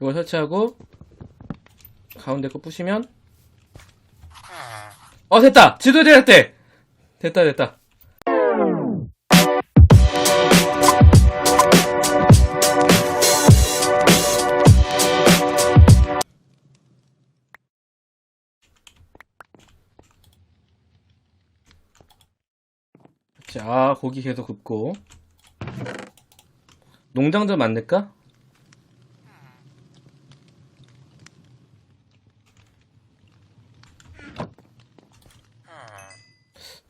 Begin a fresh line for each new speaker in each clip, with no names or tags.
이거 설치하고 가운데 거 부시면 어 됐다! 지도 되었대 됐다 됐다. 자 고기 계속 굽고. 농장 좀 만들까?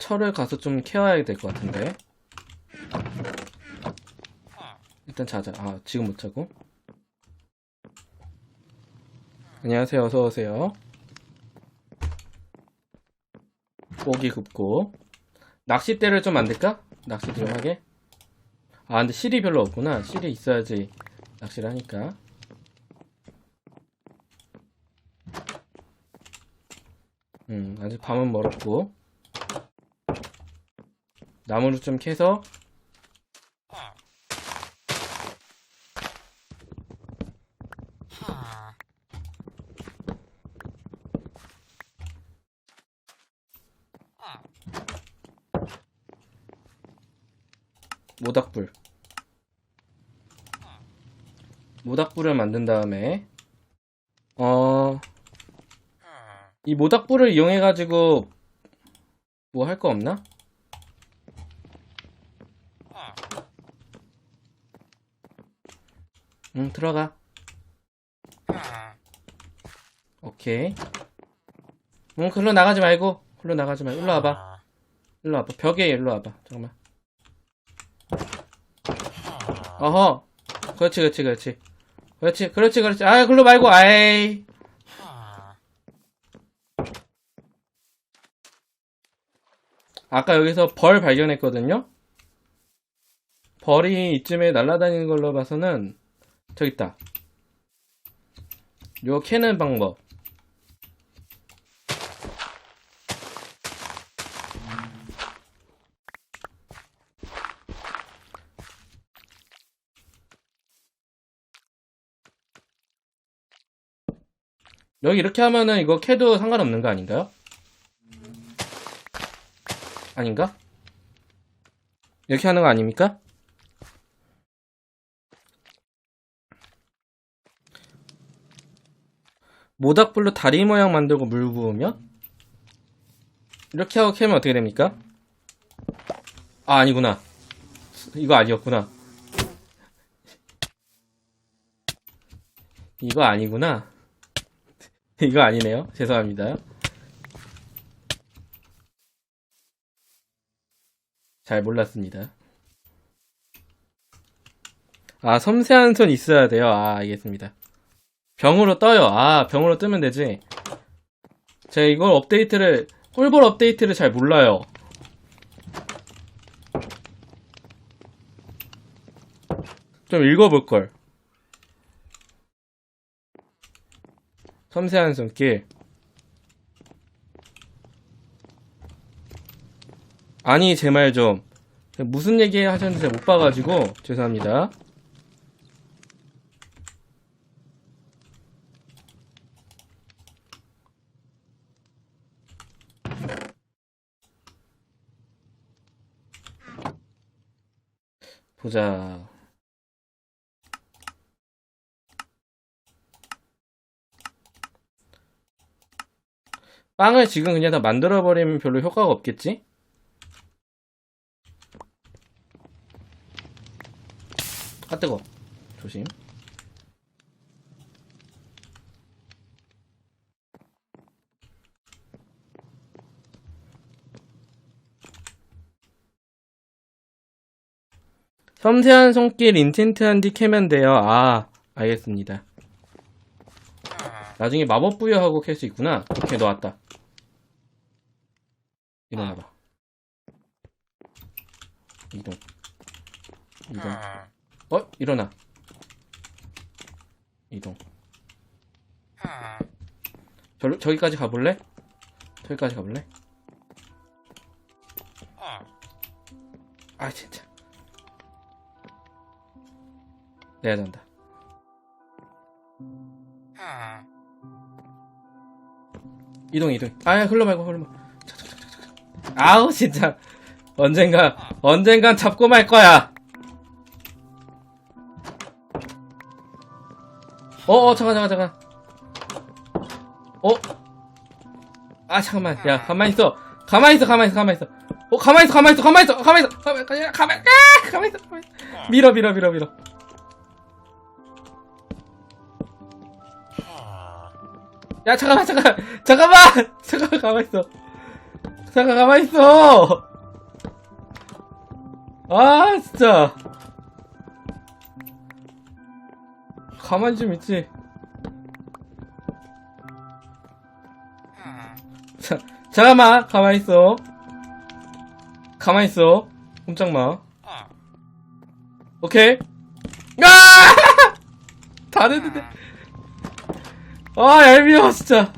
철을 가서 좀 캐와야 될 것 같은데. 일단 자자. 아, 지금 못 자고. 안녕하세요. 어서오세요. 고기 굽고. 낚싯대를 좀 만들까? 낚시 좀 하게. 아, 근데 실이 별로 없구나. 실이 있어야지 낚시를 하니까. 음, 아직 밤은 멀었고. 나무를 좀 캐서 모닥불 모닥불을 만든 다음에 어 이 모닥불을 이용해 가지고 뭐 할 거 없나? 응, 들어가. 오케이. 응, 글로 나가지 말고. 글로 나가지 말고. 일로 와봐. 일로 와봐. 벽에 일로 와봐. 잠깐만. 어허. 그렇지, 그렇지, 그렇지. 그렇지, 그렇지, 그렇지. 아, 글로 말고, 아이. 아까 여기서 벌 발견했거든요? 벌이 이쯤에 날아다니는 걸로 봐서는 저기 있다. 요 캐는 방법. 여기 이렇게 하면은 이거 캐도 상관없는 거 아닌가요? 아닌가? 이렇게 하는 거 아닙니까? 모닥불로 다리 모양 만들고 물 부으면? 이렇게 하고 캐면 어떻게 됩니까? 아, 아니구나. 이거 아니었구나. 이거 아니구나. 이거 아니네요. 죄송합니다. 잘 몰랐습니다. 아, 섬세한 손 있어야 돼요. 아, 알겠습니다. 병으로 떠요. 아, 병으로 뜨면 되지. 제가 이걸 업데이트를, 꿀벌 업데이트를 잘 몰라요. 좀 읽어볼걸. 섬세한 손길. 아니, 제 말 좀. 무슨 얘기 하셨는지 잘못 봐가지고, 죄송합니다. 보자. 빵을 지금 그냥 다 만들어버리면 별로 효과가 없겠지? 아, 뜨거. 조심. 섬세한 손길 인텐트 한 뒤 캐면 돼요. 아, 알겠습니다. 나중에 마법 부여하고 캘 수 있구나. 오케이, 놓았다. 일어나봐. 이동. 이동. 어? 일어나. 이동. 저, 저기까지 가볼래? 저기까지 가볼래? 아, 진짜. 내야 된다. 이동 이동. 아 흘러 말고 흘러 말고. 아우 진짜. 언젠가 언젠간 잡고 말 거야. 어 어 잠깐 잠깐 잠깐. 어 아 잠깐만. 야 가만히 있어. 가만히 있어 가만히 있어 가만히 있어. 어 가만히 있어 가만히 있어 가만히 있어 가만히 있어. 가만히 아 가만히 있어 가만히 있어. 밀어 밀어 밀어 밀어 야 잠깐만 잠깐 잠깐만! 잠깐 가만 있어. 잠깐 가만 있어. 아 진짜. 가만히 좀 있지. 자 잠깐만 가만히 있어. 가만히 있어. 꼼짝 마. 오케이? 아 다 됐는데 아 얄미워 진짜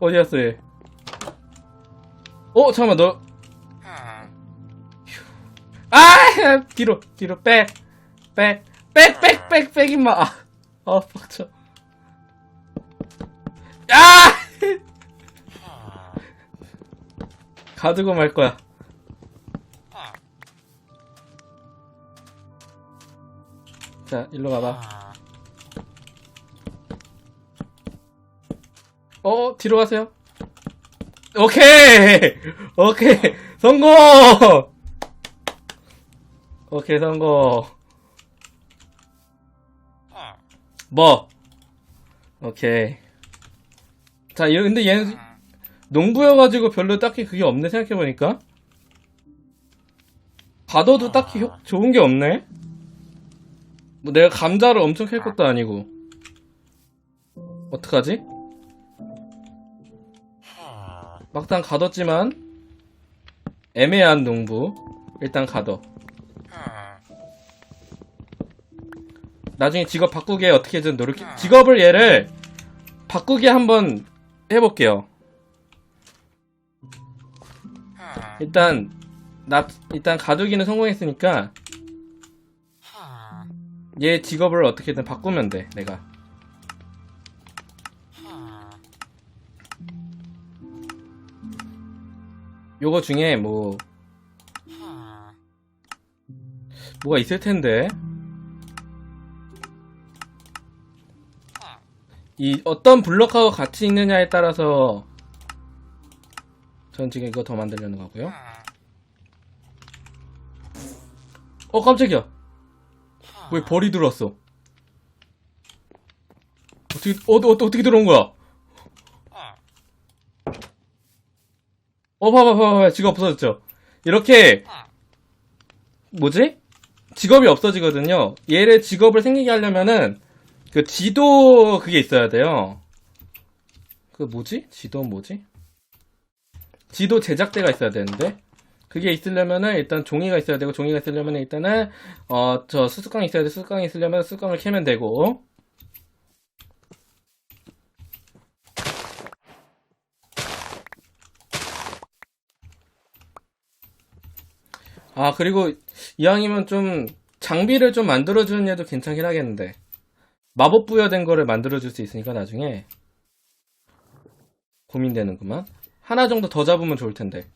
어디 갔어 얘 어, 잠깐만, 너. 아! 뒤로, 뒤로, 백, 임마. 아, 아 빡쳐. 야! 가두고 말 거야. 자, 일로 가봐. 어, 뒤로 가세요. 오케이! 오케이! 성공! 오케이, 성공. 뭐? 오케이. 자, 얘, 근데 얘는 농부여가지고 별로 딱히 그게 없네, 생각해보니까. 가둬도 딱히 효- 좋은 게 없네? 뭐 내가 감자를 엄청 캘 것도 아니고. 어떡하지? 막상 가뒀지만 애매한 농부. 일단 가둬. 나중에 직업 바꾸게 어떻게든 노력해. 직업을 얘를 바꾸게 한번 해볼게요. 일단 나 일단 가두기는 성공했으니까 얘 직업을 어떻게든 바꾸면 돼 내가 요거 중에 뭐 뭐가 있을 텐데? 이 어떤 블럭하고 같이 있느냐에 따라서 전 지금 이거 더 만들려는 거고요. 어 깜짝이야. 왜 벌이 들어왔어? 어떻게 어, 어, 어떻게 들어온 거야 어, 봐봐, 봐봐, 봐봐. 직업 없어졌죠? 이렇게, 뭐지? 직업이 없어지거든요. 얘를 직업을 생기게 하려면은, 그 지도, 그게 있어야 돼요. 그 뭐지? 지도 뭐지? 지도 제작대가 있어야 되는데, 그게 있으려면은 일단 종이가 있어야 되고, 종이가 있으려면은 일단은, 어, 저 수수깡이 있어야 돼. 수수깡이 있으려면 수수깡을 캐면 되고, 아, 그리고 이왕이면 좀 장비를 좀 만들어주는 애도 괜찮긴 하겠는데. 마법 부여된 거를 만들어줄 수 있으니까 나중에 고민되는구만. 하나 정도 더 잡으면 좋을 텐데.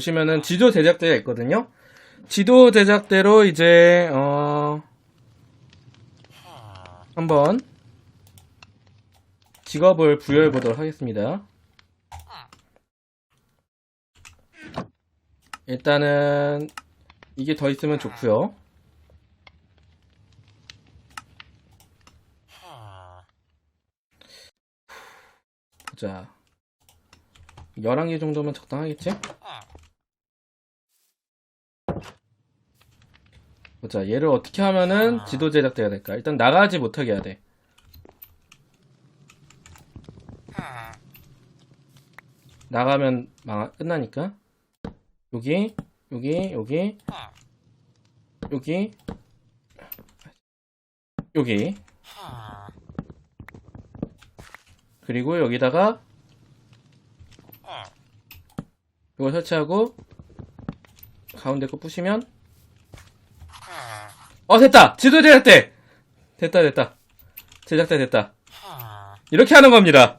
보시면은 지도 제작대가 있거든요. 지도 제작대로 이제 어 한번 직업을 부여해 보도록 하겠습니다. 일단은 이게 더 있으면 좋고요. 보자. 11개 정도면 적당하겠지? 보자, 얘를 어떻게 하면은 지도 제작돼야 될까? 일단 나가지 못하게 해야 돼. 나가면 망 끝나니까. 여기 여기 여기. 여기. 여기. 그리고 여기다가 이거 설치하고 가운데 거 부시면 어 됐다. 지도 제작대. 됐다 됐다. 제작대 됐다. 이렇게 하는 겁니다.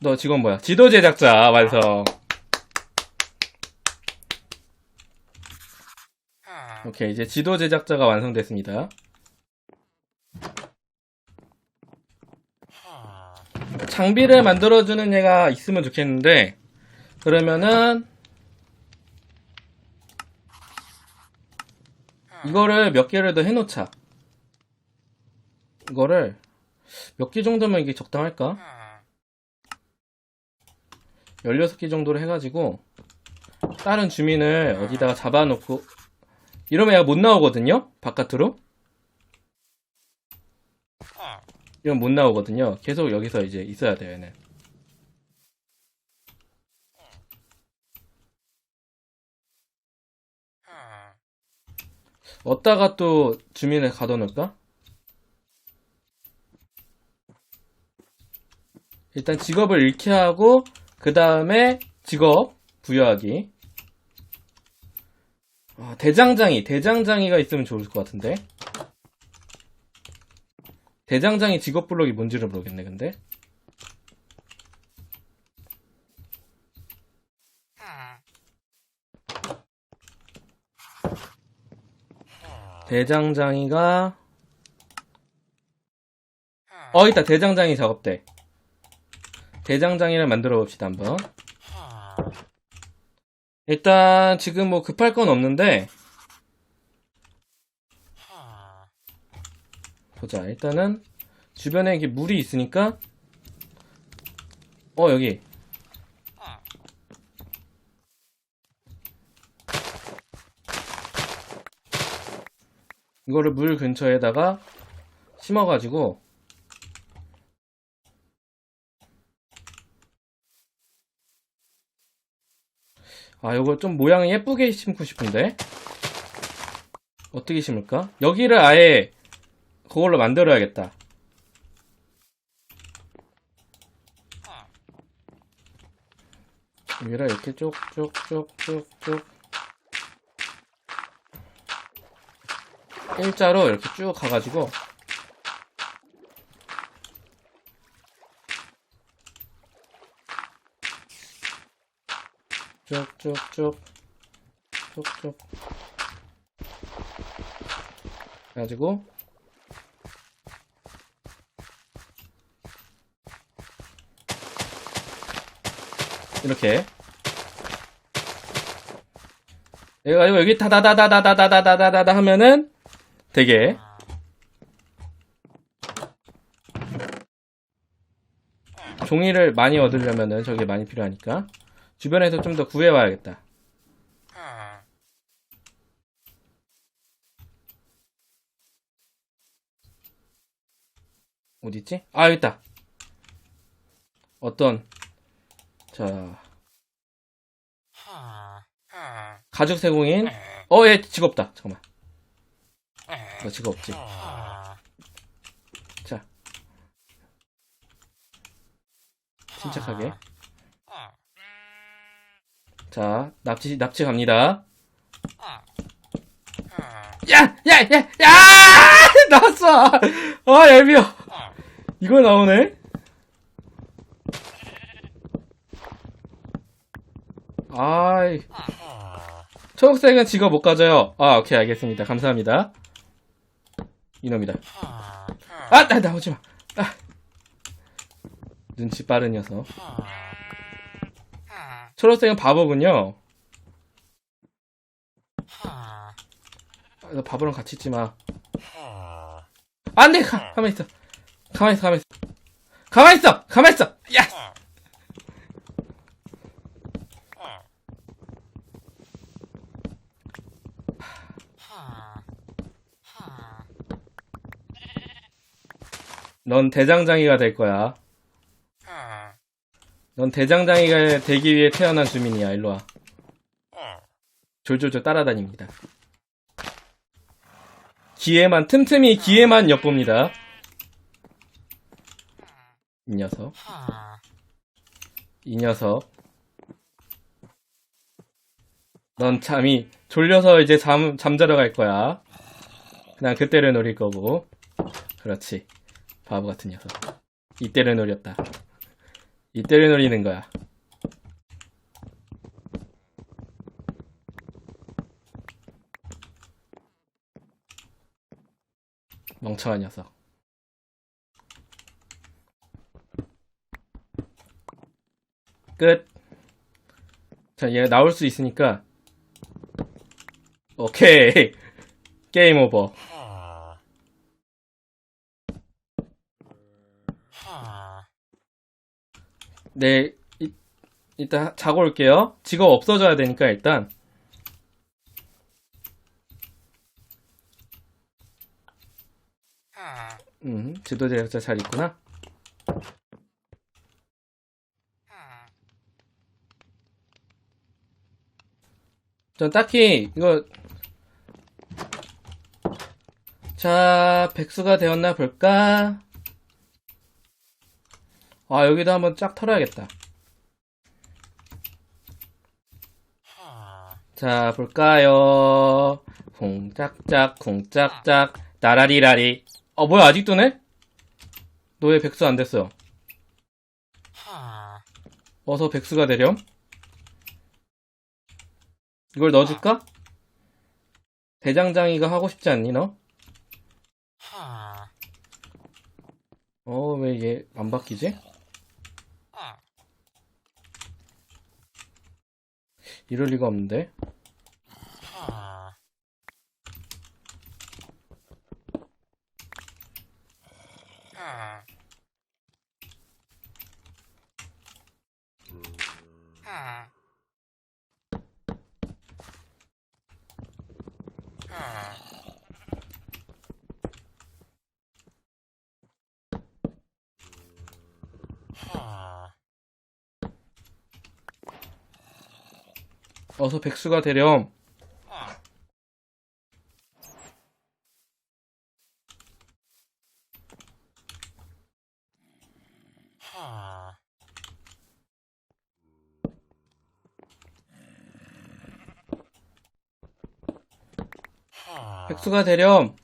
너 직원 뭐야? 지도 제작자 완성. 오케이 이제 지도 제작자가 완성됐습니다. 장비를 만들어주는 애가 있으면 좋겠는데 그러면은 이거를 몇 개를 더 해놓자 이거를 몇 개 정도면 이게 적당할까? 16개 정도로 해가지고 다른 주민을 어디다가 잡아놓고 이러면 얘가 못 나오거든요? 바깥으로 이건 못 나오거든요. 계속 여기서 이제 있어야 돼요, 얘는. 어디다가 또 주민을 가둬놓을까? 일단 직업을 잃게 하고, 그 다음에 직업 부여하기. 아, 대장장이, 대장장이가 있으면 좋을 것 같은데. 대장장이 직업 블록이 뭔지를 모르겠네, 근데. 대장장이가, 어, 있다. 대장장이 작업대. 대장장이를 만들어 봅시다, 한번. 일단, 지금 뭐 급할 건 없는데, 보자. 일단은 주변에 이게 물이 있으니까 어 여기 이거를 물 근처에다가 심어가지고 아 이거 좀 모양이 예쁘게 심고 싶은데 어떻게 심을까? 여기를 아예 그걸로 만들어야겠다. 여기를 이렇게 쭉쭉쭉쭉쭉 일자로 이렇게 쭉 가가지고 쭉쭉쭉 쭉쭉 해가지고 이렇게 내가 이거 여기 다다다다다다다다다다 하면은 되게 종이를 많이 얻으려면은 저게 많이 필요하니까 주변에서 좀 더 구해와야겠다. 어딨지? 아, 여기 있다. 어떤, 자, 가죽 세공인, 어, 얘 직업 없다. 잠깐만. 너 직업 없지? 자. 침착하게. 자, 납치, 납치 갑니다. 야! 야! 야! 야! 나왔어! 아, 얄미워. 이거 나오네? 아이. 초록색은 직업 못 가져요. 아, 오케이, 알겠습니다. 감사합니다. 이놈이다. 아, 나, 나오지 마. 아. 눈치 빠른 녀석. 초록색은 바보군요. 아, 너 바보랑 같이 있지 마. 안 돼! 가, 가만히 있어. 가만히 있어, 가만히 있어. 가만히 있어! 가만히 있어! 야! 넌 대장장이가 될 거야. 넌 대장장이가 되기 위해 태어난 주민이야. 일로 와. 졸졸졸 따라다닙니다. 기회만, 틈틈이 기회만 엿봅니다. 이 녀석. 이 녀석. 넌 잠이 졸려서 이제 잠, 잠자러 갈 거야. 그냥 그때를 노릴 거고. 그렇지. 바보 같은 녀석. 이때를 노렸다. 이때를 노리는 거야. 멍청한 녀석. 끝. 자, 얘 나올 수 있으니까. 오케이. 게임 오버. 네, 이, 일단 자고 올게요. 직업 없어져야 되니까 일단. 음, 지도 제작자 잘 있구나. 전 딱히 이거 자 백수가 되었나 볼까? 아 여기도 한번 쫙 털어야겠다. 자 볼까요? 쿵짝짝 쿵짝짝 나라리라리. 어 뭐야 아직도 네? 너왜 백수 안 됐어? 어서 백수가 되렴. 이걸 넣어줄까? 대장장이가 하고 싶지 않니 너? 어 왜 얘 안 바뀌지? 이럴 리가 없는데. 어서 백수가 되렴. 백수가 되렴.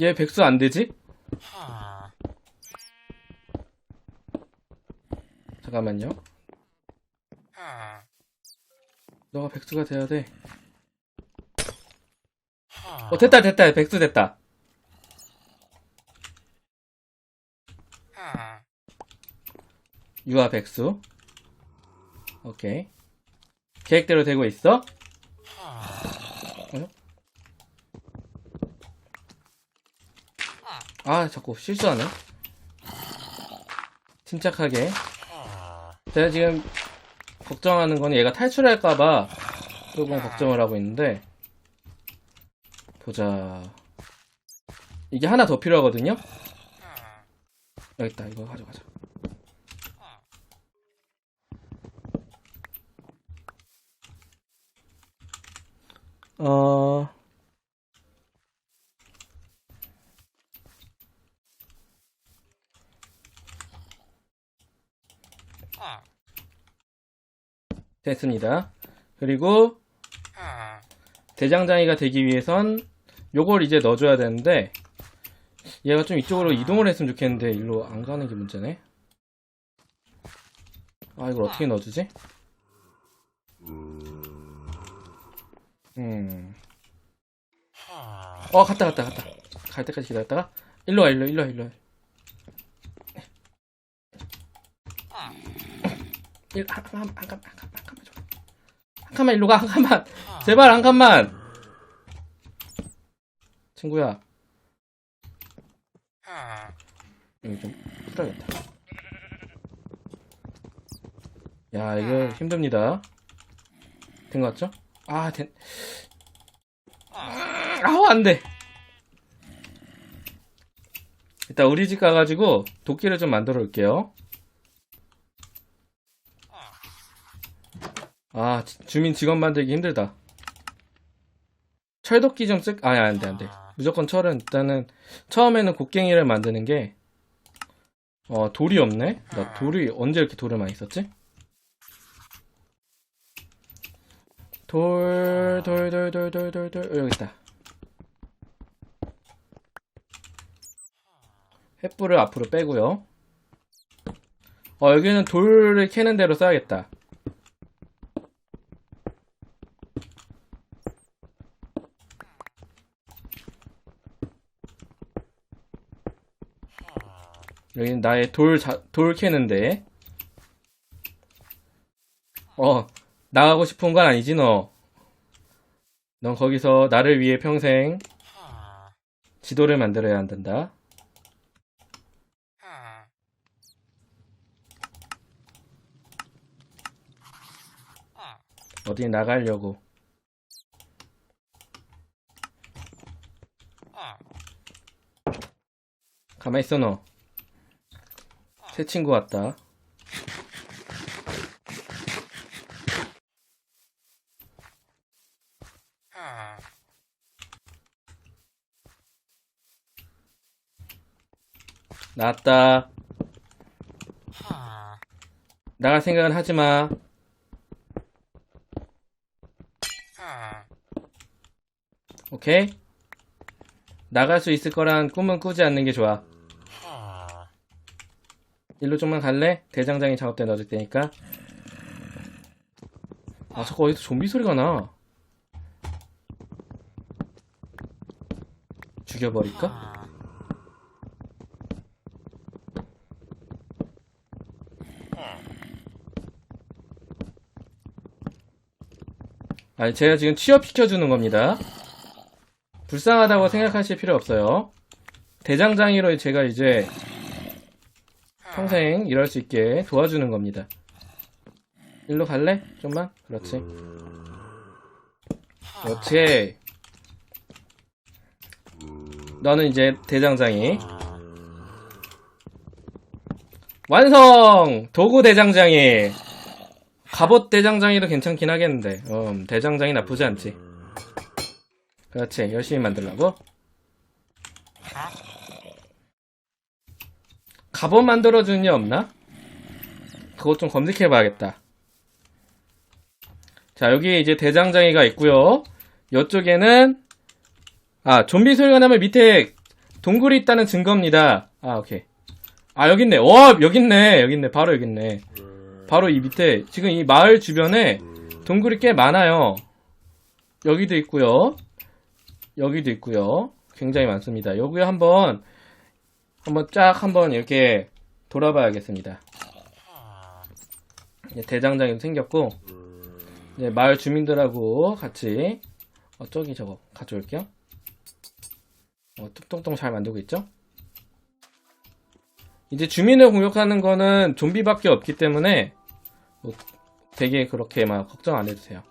얘 백수 안 되지? 잠깐만요. 너가 백수가 돼야 돼. 어, 됐다, 됐다. 백수 됐다. 유아 백수. 오케이. 계획대로 되고 있어? 어? 아, 자꾸 실수하네. 침착하게. 제가 지금 걱정하는 건 얘가 탈출할까봐 조금 걱정을 하고 있는데 보자. 이게 하나 더 필요하거든요? 여기 있다. 이거 가져가자. 어 됐습니다. 그리고 대장장이가 되기 위해선 요걸 이제 넣어줘야 되는데 얘가 좀 이쪽으로 이동을 했으면 좋겠는데 일로 안 가는 게 문제네. 아 이걸 어떻게 넣어주지? 음. 어 갔다 갔다 갔다. 갈 때까지 기다렸다가 일로 와 일로 일로 일로 와. 일, 한, 한, 한, 한, 한, 한, 칸만 일로 가, 한 칸만. 제발, 한 칸만. 친구야. 여기 좀 풀어야겠다. 야, 이거 힘듭니다. 된 것 같죠? 아, 된. 아우, 안 돼. 일단 우리 집 가가지고 도끼를 좀 만들어 올게요. 아, 지- 주민 직업 만들기 힘들다. 철도끼 좀 쓸, 아니, 안 돼, 안 돼. 무조건 철은 일단은, 처음에는 곡괭이를 만드는 게, 어, 돌이 없네? 나 돌이, 언제 이렇게 돌을 많이 썼지? 돌, 돌, 돌, 돌, 돌, 돌, 돌, 여기 있다. 횃불을 앞으로 빼고요. 어, 여기는 돌을 캐는 대로 써야겠다. 여기는 나의 돌, 자, 돌 캐는데. 어, 나가고 싶은 건 아니지, 너. 넌 거기서 나를 위해 평생 지도를 만들어야 한단다. 어디 나가려고. 가만히 있어, 너. 새 친구 왔다. 나왔다. 나갈 생각은 하지 마. 오케이? 나갈 수 있을 거란 꿈은 꾸지 않는 게 좋아. 일로 좀만 갈래? 대장장이 작업대 넣어줄 테니까. 아, 자꾸 어디서 좀비 소리가 나. 죽여버릴까? 아니, 제가 지금 취업시켜주는 겁니다. 불쌍하다고 생각하실 필요 없어요. 대장장이로 제가 이제 평생 일할 수 있게 도와주는 겁니다. 일로 갈래? 좀만? 그렇지. 그렇지. 너는 이제 대장장이. 완성! 도구 대장장이. 갑옷 대장장이도 괜찮긴 하겠는데. 음, 대장장이 나쁘지 않지. 그렇지. 열심히 만들라고. 갑옷 만들어주는 애 없나? 그것 좀 검색해 봐야겠다. 자, 여기 이제 대장장이가 있고요. 이쪽에는 아, 좀비 소리가 나면 밑에 동굴이 있다는 증거입니다. 아, 오케이. 아, 여기 있네. 와, 여기 있네. 여기 있네. 바로 여기 있네. 바로 이 밑에 지금 이 마을 주변에 동굴이 꽤 많아요. 여기도 있고요. 여기도 있고요. 굉장히 많습니다. 여기 한번 한번 쫙 한번 이렇게 돌아봐야겠습니다. 이제 대장장이도 생겼고 이제 마을 주민들하고 같이 어, 저기 저거 가져올게요. 어, 뚝뚝뚝 잘 만들고 있죠? 이제 주민을 공격하는 거는 좀비밖에 없기 때문에 뭐 되게 그렇게 막 걱정 안 해도 돼요.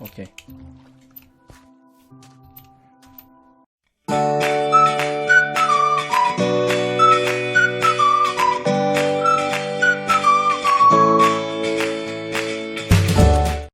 오케이.